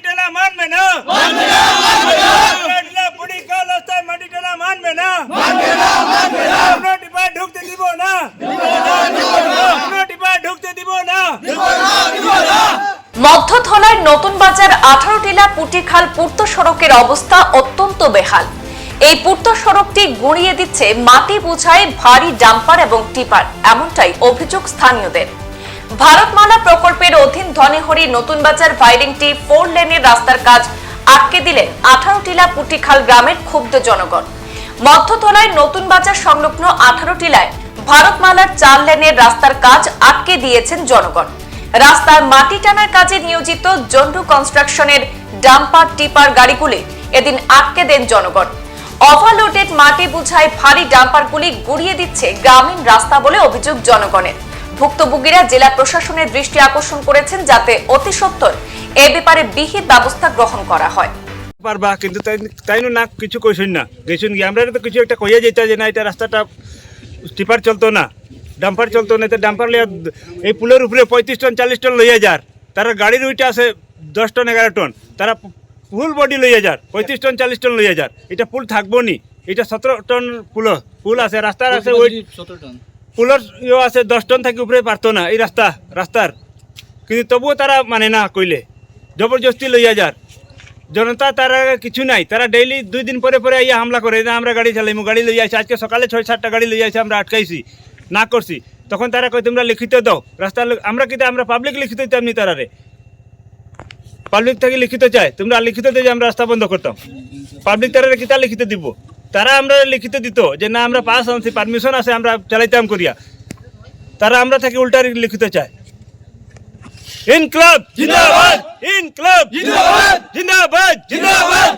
ಮಡಿಟಲ ಮಾನ್ಮೆನ? না টিপা ঢুকতে নতুন বাজার আঠারো টিলা পুটিখাল পূর্ত সড়কের অবস্থা অত্যন্ত বেহাল। এই পূর্ত সড়কটি গুঁড়িয়ে দিচ্ছে মাটি বোঝায় ভারী ডাম্পার এবং টিপার এমনটাই অভিযোগ স্থানীয়দের। ভারতমালা প্রকল্পের অধীন ধনেহরি নতুন বাজার ভাইরিংটি ফোর লেনের রাস্তার কাজ আটকে দিলেন আঠারো টিলা পুটিখাল গ্রামের ক্ষুব্ধ জনগণ। মধ্যতলায় নতুন বাজার সংলগ্ন আঠারো টিলায় ভারতমালার চার লেনের রাস্তার কাজ আটকে দিয়েছেন জনগণ। রাস্তার মাটি টানার কাজে নিয়োজিত জন্ডু কনস্ট্রাকশনের ডাম্পার টিপার গাড়িগুলি এদিন আটকে দেন জনগণ। ওভারলোডেড মাটি বুঝায় ভারী ডাম্পারগুলি গুড়িয়ে দিচ্ছে গ্রামীণ রাস্তা বলে অভিযোগ জনগণের। ভুক্তভোগীরা জেলা প্রশাসনের দৃষ্টি আকর্ষণ করেছেন যাতে অতি সত্বর এ ব্যাপারে বিহিত ব্যবস্থা গ্রহণ করা হয়। পারবা কিন্তু তাই না কিছু কইসেন না। গেছুন কি আমরা তো কিছু একটা কইয়া যেতা যে না এটা রাস্তাটা টিপার চলতো না ডাম্পার চলতো না তো ডাম্পার লিয়া এই পুলের উপরে পঁয়ত্রিশ টন চাল্লিশ টন লইয়া যার। তারা গাড়ির উইটা আছে দশ টন এগারো টন। তারা ফুল বডি লইয়া যার পঁয়ত্রিশ টন চাল্লিশ টন লইয়া যার। এটা পুল থাকব নি এটা সতেরো টন পুল পুল আছে রাস্তার আছে ওই পুলের ইয়ে আছে দশ টন থাকি উপরে পারতো না, এই রাস্তা রাস্তার কিন্তু তবুও তারা মানে না কইলে। জবরদস্তি লইয়া যার জনতা তারা কিছু নাই তারা ডেইলি দুই দিন পরে পরে ইয়া হামলা করে না আমরা গাড়ি চালাইমু, গাড়ি লইয়া আসি আজকে সকালে ছয়, সাতটা গাড়ি লইয়া আসি আমরা আটকাইছি, না করছি তখন তারা কই তোমরা লিখিত দাও রাস্তার লোক- আমরা কিন্তু আমরা পাবলিক লিখিত দিতাম নি তারারে পাবলিক থেকে লিখিত চাই তোমরা লিখিত দিয়ে আমরা রাস্তা বন্ধ করতাম। পাবলিক তারা কিতা লিখিত দিব? তারা আমরা লিখিত দিত যে না, আমরা পাস আনছি পারমিশন আছে, আমরা চালাইতাম করিয়া। তারা আমরা থেকে উল্টা লিখিত চায়। ইনকলাব জিন্দাবাদ! ইনকলাব জিন্দাবাদ জিন্দাবাদ! জিন্দাবাদ!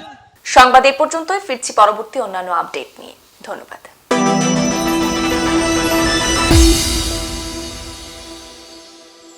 সংবাদ এ পর্যন্তই, ফিরছি পরবর্তী অন্যান্য আপডেট নিয়ে। ধন্যবাদ।